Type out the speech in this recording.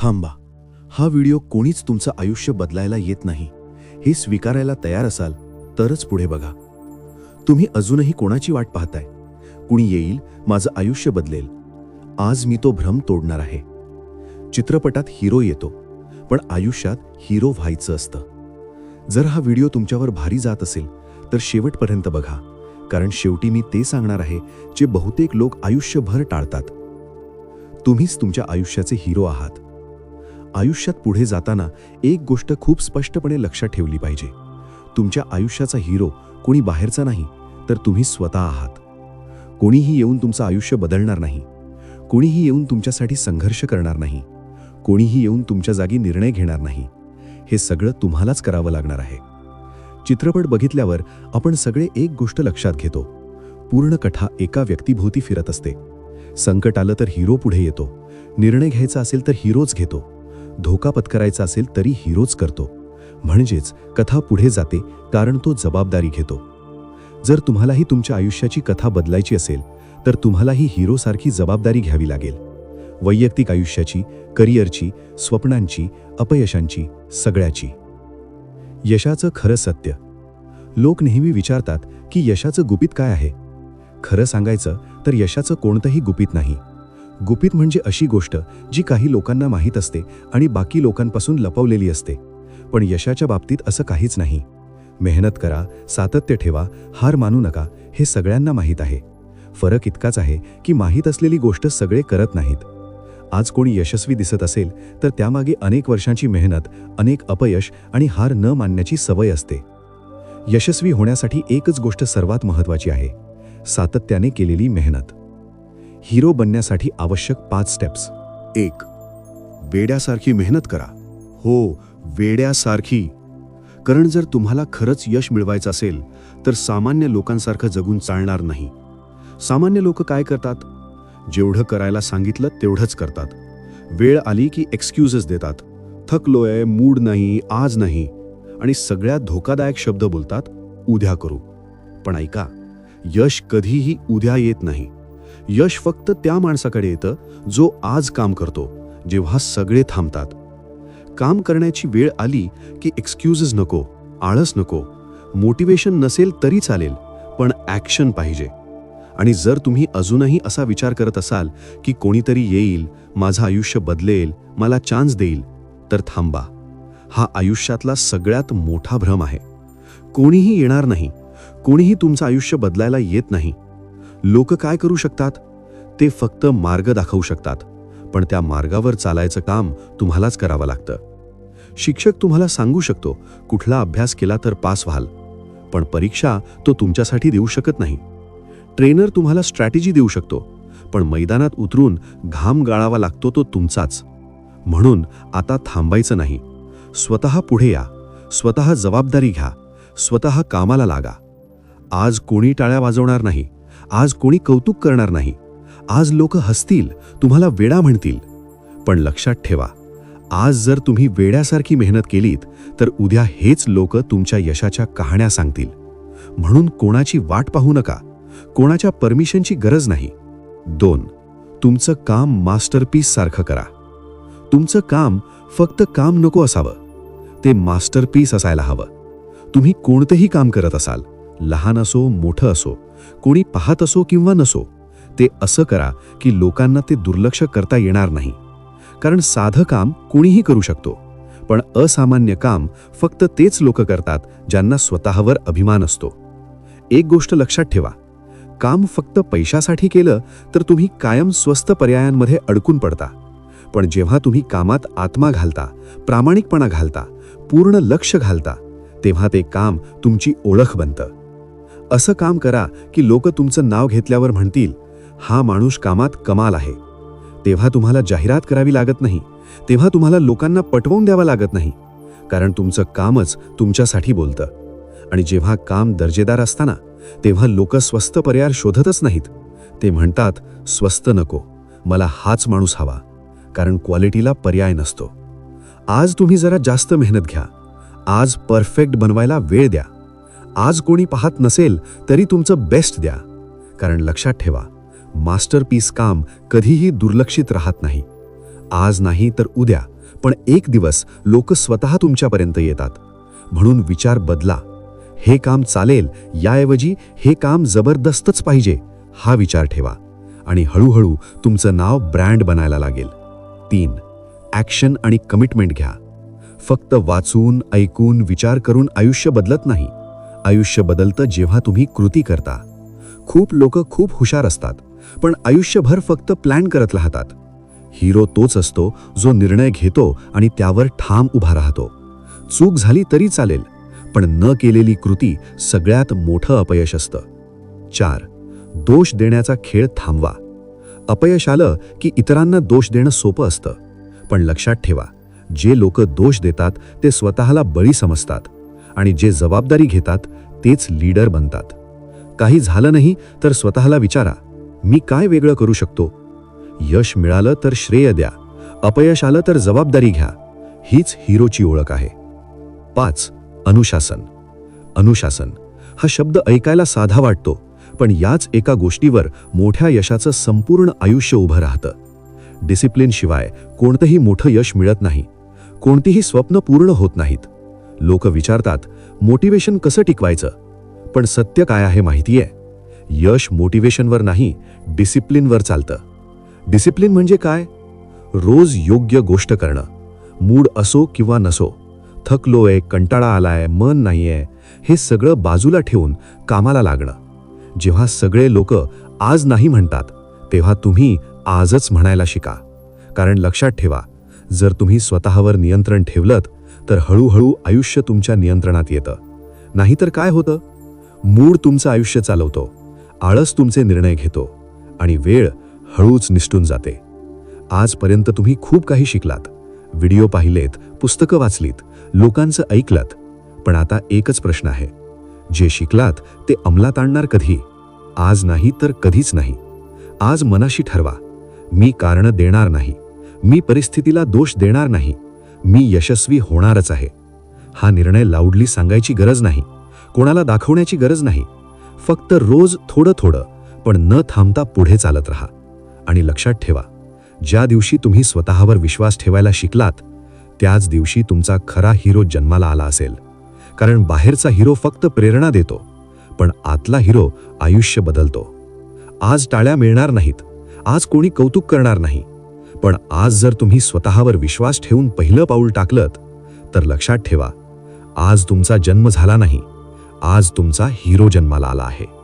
थांबा. हा व्हिडिओ कोणीच तुमचं आयुष्य बदलायला येत नाही. हे स्वीकारायला तयार असाल तरच पुढे बघा. तुम्ही अजूनही कोणाची वाट पाहताय? कुणी येईल माझं आयुष्य बदलेल. आज मी तो भ्रम तोडणार आहे. चित्रपटात हिरो येतो पण आयुष्यात हिरो व्हायचं असतं. जर हा व्हिडिओ तुमच्यावर भारी जात असेल तर शेवटपर्यंत बघा. कारण शेवटी मी ते सांगणार आहे जे बहुतेक लोक आयुष्यभर टाळतात. तुम्हीच तुमच्या आयुष्याचे हिरो आहात. आयुष्यात पुढे जाताना एक गोष्ट खूप स्पष्टपणे लक्षात ठेवली पाहिजे. तुमच्या आयुष्याचा हिरो कोणी बाहेरचा नाही तर तुम्ही स्वतः आहात. कोणीही येऊन तुमचं आयुष्य बदलणार नाही. कोणीही येऊन तुमच्यासाठी संघर्ष करणार नाही. कोणीही येऊन तुमच्या जागी निर्णय घेणार नाही. हे सगळं तुम्हालाच करावं लागणार आहे. चित्रपट बघितल्यावर आपण सगळे एक गोष्ट लक्षात घेतो. पूर्ण कथा एका व्यक्तीभोवती फिरत असते. संकट आलं तर हिरो पुढे येतो. निर्णय घ्यायचा असेल तर हिरोच घेतो. धोका पत्करायचा असेल तरी हिरोच करतो. म्हणजेच कथा पुढे जाते कारण तो जबाबदारी घेतो. जर तुम्हालाही तुमच्या आयुष्याची कथा बदलायची असेल तर तुम्हालाही हिरोसारखी जबाबदारी घ्यावी लागेल. वैयक्तिक आयुष्याची करिअरची स्वप्नांची अपयशांची सगळ्याची. यशाचं खरं सत्य. लोक नेहमी विचारतात की यशाचं गुपित काय आहे? खरं सांगायचं तर यशाचं कोणतंही गुपित नाही. गुपित म्हणजे अशी गोष्ट जी काही लोकांना माहीत असते आणि बाकी लोकांपासून लपवलेली असते. पण यशाच्या बाबतीत असं काहीच नाही. मेहनत करा सातत्य ठेवा हार मानू नका हे सगळ्यांना माहीत आहे. फरक इतकाच आहे की माहीत असलेली गोष्ट सगळे करत नाहीत. आज कोणी यशस्वी दिसत असेल तर त्यामागे अनेक वर्षांची मेहनत अनेक अपयश आणि हार न मानण्याची सवय असते. यशस्वी होण्यासाठी एकच गोष्ट सर्वात महत्त्वाची आहे. सातत्याने केलेली मेहनत. हिरो बनण्यासाठी आवश्यक पाच स्टेप्स एक वेड्यासारखी मेहनत करा. हो वेड्यासारखी. कारण जर तुम्हाला खरंच यश मिळवायचं असेल तर सामान्य लोकांसारखं जगून चालणार नाही. सामान्य लोक काय करतात? जेवढं करायला सांगितलं तेवढंच करतात. वेळ आली की एक्सक्यूजेस देतात. थकलोय मूड नाही आज नाही. आणि सगळ्यात धोकादायक शब्द बोलतात उद्या करू. पण ऐका यश कधीही उद्या येत नाही. यश फक्त त्या माणसाकडे येतं जो आज काम करतो जेव्हा सगळे थांबतात. काम करण्याची वेळ आली की एक्सक्यूजेस नको आळस नको. मोटिवेशन नसेल तरी चालेल पण ॲक्शन पाहिजे. आणि जर तुम्ही अजूनही असा विचार करत असाल की कोणीतरी येईल माझं आयुष्य बदलेल मला चान्स देईल तर थांबा. हा आयुष्यातला सगळ्यात मोठा भ्रम आहे. कोणीही येणार नाही. कोणीही तुमचं आयुष्य बदलायला येत नाही. लोक काय करू शकतात? ते फक्त मार्ग दाखवू शकतात पण त्या मार्गावर चालायचं काम तुम्हालाच करावं लागतं. शिक्षक तुम्हाला सांगू शकतो कुठला अभ्यास केला तर पास व्हाल पण परीक्षा तो तुमच्यासाठी देऊ शकत नाही. ट्रेनर तुम्हाला स्ट्रॅटेजी देऊ शकतो पण मैदानात उतरून घाम गाळावा लागतो तो तुमचाच. म्हणून आता थांबायचं नाही. स्वतः पुढे या स्वतः जबाबदारी घ्या स्वतः कामाला लागा. आज कोणी टाळ्या वाजवणार नाही. आज कोणी कौतुक करणार नाही. आज लोक हसतील तुम्हाला वेडा म्हणतील. पण लक्षात ठेवा आज जर तुम्ही वेड्यासारखी मेहनत केलीत तर उद्या हेच लोक तुमच्या यशाच्या कहाण्या सांगतील. म्हणून कोणाची वाट पाहू नका कोणाच्या परमिशनची गरज नाही. दोन तुमचं काम मास्टरपीस सारखं करा. तुमचं काम फक्त काम नको असावं ते मास्टरपीस असायला हवं. तुम्ही कोणतंही काम करत असाल लहान असो मोठं असो कोणी पाहत असो किंवा नसो ते असं करा की लोकांना ते दुर्लक्ष करता येणार नाही. कारण साधं काम कोणीही करू शकतो पण असामान्य काम फक्त तेच लोक करतात ज्यांना स्वतःवर अभिमान असतो. एक गोष्ट लक्षात ठेवा काम फक्त पैशासाठी केलं तर तुम्ही कायम स्वस्त पर्यायांमध्ये अडकून पडता. पण जेव्हा तुम्ही कामात आत्मा घालता प्रामाणिकपणा घालता पूर्ण लक्ष घालता तेव्हा ते काम तुमची ओळख बनतं. असं काम करा की लोक तुमचं नाव घेतल्यावर म्हणतील हा माणूस कामात कमाल आहे. तेव्हा तुम्हाला जाहिरात करावी लागत नाही तेव्हा तुम्हाला लोकांना पटवून द्यावा लागत नाही कारण तुमचं कामच तुमच्यासाठी बोलतं. आणि जेव्हा काम दर्जेदार असताना तेव्हा लोक स्वस्त पर्याय शोधतच नाहीत. ते म्हणतात स्वस्त नको मला हाच माणूस हवा कारण क्वालिटीला पर्याय नसतो. आज तुम्ही जरा जास्त मेहनत घ्या आज परफेक्ट बनवायला वेळ द्या. आज कोणी पाहत नसेल तरी तुमचं बेस्ट द्या. कारण लक्षात ठेवा मास्टरपीस काम कधीही दुर्लक्षित राहत नाही. आज नाही तर उद्या पण एक दिवस लोक स्वतः तुमच्यापर्यंत येतात. म्हणून विचार बदला. हे काम चालेल याऐवजी हे काम जबरदस्तच पाहिजे हा विचार ठेवा. आणि हळूहळू तुमचं नाव ब्रँड बनायला लागेल. तीन ॲक्शन आणि कमिटमेंट घ्या. फक्त वाचून ऐकून विचार करून आयुष्य बदलत नाही. आयुष्य बदलतं जेव्हा तुम्ही कृती करता. खूप लोक खूप हुशार असतात पण आयुष्यभर फक्त प्लॅन करत राहतात. हिरो तोच असतो जो निर्णय घेतो आणि त्यावर ठाम उभा राहतो. चूक झाली तरी चालेल पण न केलेली कृती सगळ्यात मोठं अपयश असतं. चार दोष देण्याचा खेळ थांबवा. अपयश आलं की इतरांना दोष देणं सोपं असतं पण लक्षात ठेवा जे लोक दोष देतात ते स्वतःला बळी समजतात. आणि जे जबाबदारी घेतात तेच लीडर बनतात. काही झालं नाही तर स्वतःला विचारा मी काय वेगळं करू शकतो? यश मिळालं तर श्रेय द्या अपयश आलं तर जबाबदारी घ्या हीच हिरोची ओळख आहे. पाच अनुशासन. अनुशासन हा शब्द ऐकायला साधा वाटतो पण याच एका गोष्टीवर मोठ्या यशाचं संपूर्ण आयुष्य उभं राहतं. डिसिप्लिनशिवाय कोणतंही मोठं यश मिळत नाही. कोणतीही स्वप्न पूर्ण होत नाहीत. लोक विचारतात मोटिवेशन कसं टिकवायचं? पण सत्य काय आहे माहितीये? यश मोटिवेशनवर नाही डिसिप्लिनवर चालतं. डिसिप्लिन म्हणजे काय? रोज योग्य गोष्ट करणं. मूड असो किंवा नसो थकलोय कंटाळा आलाय मन नाहीये हे सगळं बाजूला ठेवून कामाला लागणं. जेव्हा सगळे लोक आज नाही म्हणतात तेव्हा तुम्ही आजच म्हणायला शिका. कारण लक्षात ठेवा जर तुम्ही स्वतःवर नियंत्रण ठेवलं तर हळूहळू आयुष्य तुमच्या नियंत्रणात येतं. नाहीतर काय होतं? मूड तुमचं आयुष्य चालवतो. आळस तुमचे निर्णय घेतो. आणि वेळ हळूच निसटून जाते. आजपर्यंत तुम्ही खूप काही शिकलात. व्हिडिओ पाहिलेत पुस्तकं वाचलीत लोकांचं ऐकलात. पण आता एकच प्रश्न आहे. जे शिकलात ते अंमलात आणणार कधी? आज नाही तर कधीच नाही. आज मनाशी ठरवा. मी कारण देणार नाही. मी परिस्थितीला दोष देणार नाही. मी यशस्वी होणारच आहे. हा निर्णय लाऊडली सांगायची गरज नाही. कोणाला दाखवण्याची गरज नाही. फक्त रोज थोडं थोडं पण न थांबता पुढे चालत राहा. आणि लक्षात ठेवा ज्या दिवशी तुम्ही स्वतःवर विश्वास ठेवायला शिकलात त्याच दिवशी तुमचा खरा हिरो जन्माला आला असेल. कारण बाहेरचा हिरो फक्त प्रेरणा देतो पण आतला हिरो आयुष्य बदलतो. आज टाळ्या मिळणार नाहीत. आज कोणी कौतुक करणार नाही. पण आज जर तुम्ही स्वतःवर विश्वास ठेवून पहिलं पाऊल टाकलत तर लक्षात ठेवा आज तुमचा जन्म झाला नाही आज तुमचा हिरो जन्माला आला आहे.